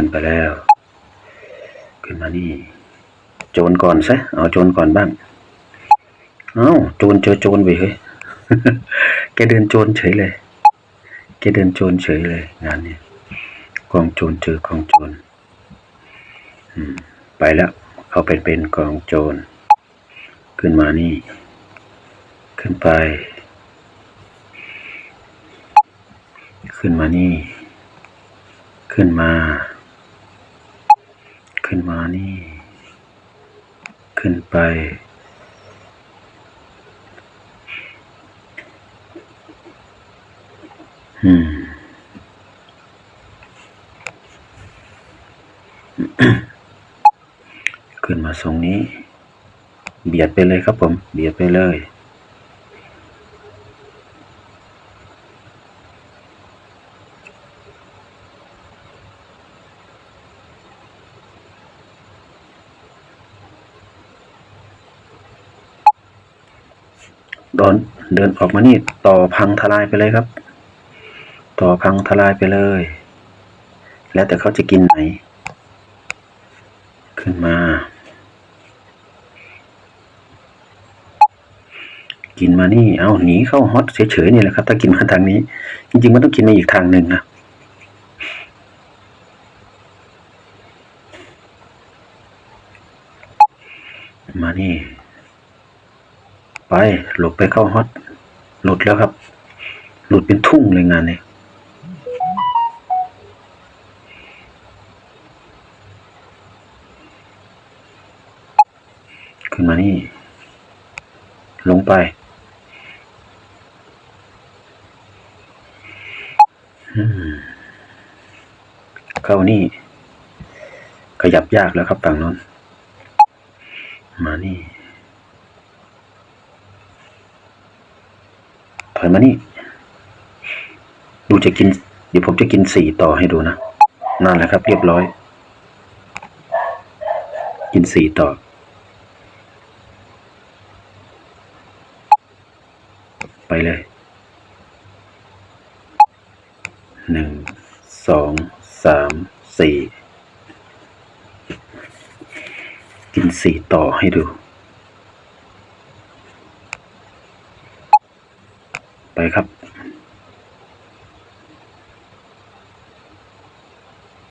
ขึ้นไปแล้ว ขึ้นมานี่ โจรก่อนซะ เอาโจรก่อนบ้าง เอ้าโจรเจอโจรไปเฮ้ยแกเดินโจรเฉยเลย แกเดินโจรเฉยเลย งานนี้กองโจรเจอกองโจรไปแล้วเขาเป็นเป็นกองโจร ขึ้นมานี่ ขึ้นไป ขึ้นมานี่ ขึ้นมา ขึ้นมานี่ ขึ้นไป อืม ขึ้นมาทรงนี้ เบียดไปเลยครับผม เบียดไปเลย ดอนเดินออกมานี่ต่อพังทลายไปเลยครับ ต่อพังทลายไปเลย แล้วแต่เขาจะกินไหน ขึ้นมา กินมานี่เอาหนีเข้าฮอตเฉยๆนี่แหละครับ ถ้ากินมาทางนี้ จริงๆมันต้องกินมาอีกทางหนึ่งนะมานี่ ไป หลบไปเข้าฮอต หลุดแล้วครับ หลุดเป็นทุ่งเลยงานนี้ขึ้นมานี่ ลงไป เข้านี่ ขยับยากแล้วครับฝั่งโน้นมานี่ ถอยมานี่ ดูจะกิน เดี๋ยวผมจะกินสี่ต่อให้ดูนะนั่นแหละครับ เรียบร้อย กินสี่ต่อ ไปเลยหนึ่งสองสามสี่กินสี่ต่อให้ดู ไปครับ